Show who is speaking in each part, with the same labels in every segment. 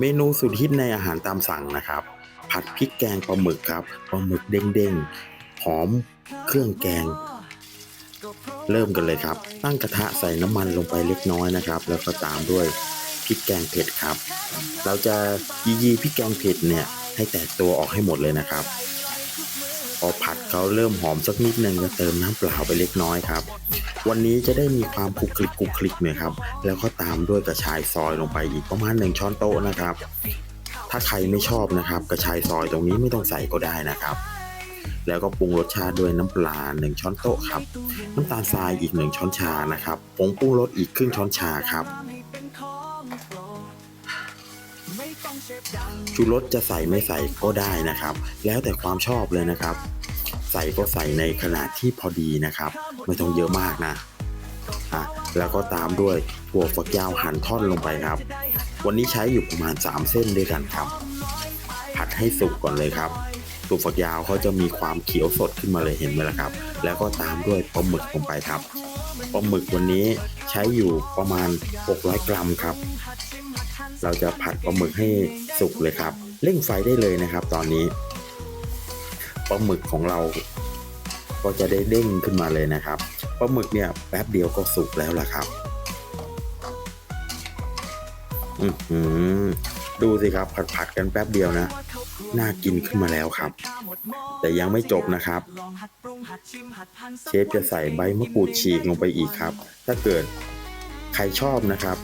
Speaker 1: เมนูสุดฮิตในอาหารตามสั่งนะครับ ผัดพริกแกงปลาหมึกครับปลาหมึกเด้งๆ หอมเครื่องแกง เริ่มกันเลยครับ ตั้งกระทะใส่น้ำมันลงไปเล็กน้อยนะครับ แล้วก็ตามด้วยพริกแกงเผ็ดครับ เราจะยียีพริกแกงเผ็ดเนี่ยให้แตกตัวออกให้หมดเลยนะครับ อผัดเขาเริ่มหอมสักนิดนึงก็เติมน้ำเปล่าไปเล็กน้อยครับ วันนี้จะได้มีความคลุกคลิกคลุกคลิกหน่ยครับ แล้วก็ตามด้วยกระชายซอยลงไปอีกประมาณหนึ่งช้อนโต๊ะนะครับ ถ้าใครไม่ชอบนะครับ กระชายซอยตรงนี้ไม่ต้องใส่ก็ได้นะครับแล้วก็ปรุงรสชาติด้วยน้ำปลาหนึ่งช้อนโต๊ะครับ น้ำตาลทรายอีกหนึ่งช้อนชานะครับผงปรุงรสอีกครึ่งช้อนชาครับชูรสจะใส่ไม่ใส่ก็ได้นะครับ แล้วแต่ความชอบเลยนะครับ ส่ก็ใส่ในขนาดที่พอดีนะครับ ไม่ต้องเยอะมากนะอะแล้วก็ตามด้วยถั่วฝักยาวหั่นท่อนลงไปครับ วันนี้ใช้อยู่ประมาณ 3 เส้นด้วยกันครับ ผัดให้สุกก่อนเลยครับถั่วฝักยาวเขาจะมีความเขียวสดขึ้นมาเลยเห็นไหมล่ะครับ แล้วก็ตามด้วยปลาหมึกลงไปครับปลาหมึกวันนี้ใช้อยู่ประมาณ 600 กรัมครับ เราจะผัดปลาหมึกให้สุกเลยครับ เร่งไฟได้เลยนะครับ ตอนนี้ ปลาหมึกของเราก็จะได้เด้งขึ้นมาเลยนะครับปลาหมึกเนี่ยแป๊บเดียวก็สุกแล้วล่ะครับอือหือดูสิครับผัดผัดๆกันแป๊บเดียวนะ น่ากินขึ้นมาแล้วครับ แต่ยังไม่จบนะครับ เชฟจะใส่ใบมะกรูดฉีกลงไปอีกครับ ถ้าเกิดใครชอบนะครับ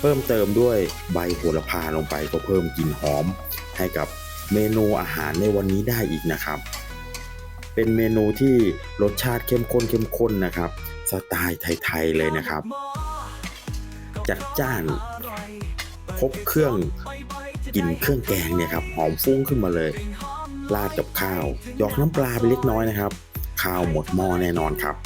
Speaker 1: เพิ่มเติมด้วยใบโหระพาลงไปก็เพิ่มกลิ่นหอม ให้กับเมนูอาหารในวันนี้ได้อีกนะครับ เป็นเมนูที่รสชาติเข้มข้นเข้มข้นนะครับ สไตล์ไทยๆเลยนะครับ จัดจ้านครบเครื่องกลิ่นเครื่องแกงเนี่ยครับหอมฟุ้งขึ้นมาเลย ราดกับข้าว หยอกน้ำปลาไปเล็กน้อยนะครับ ข้าวหมดหม้อแน่นอนครับ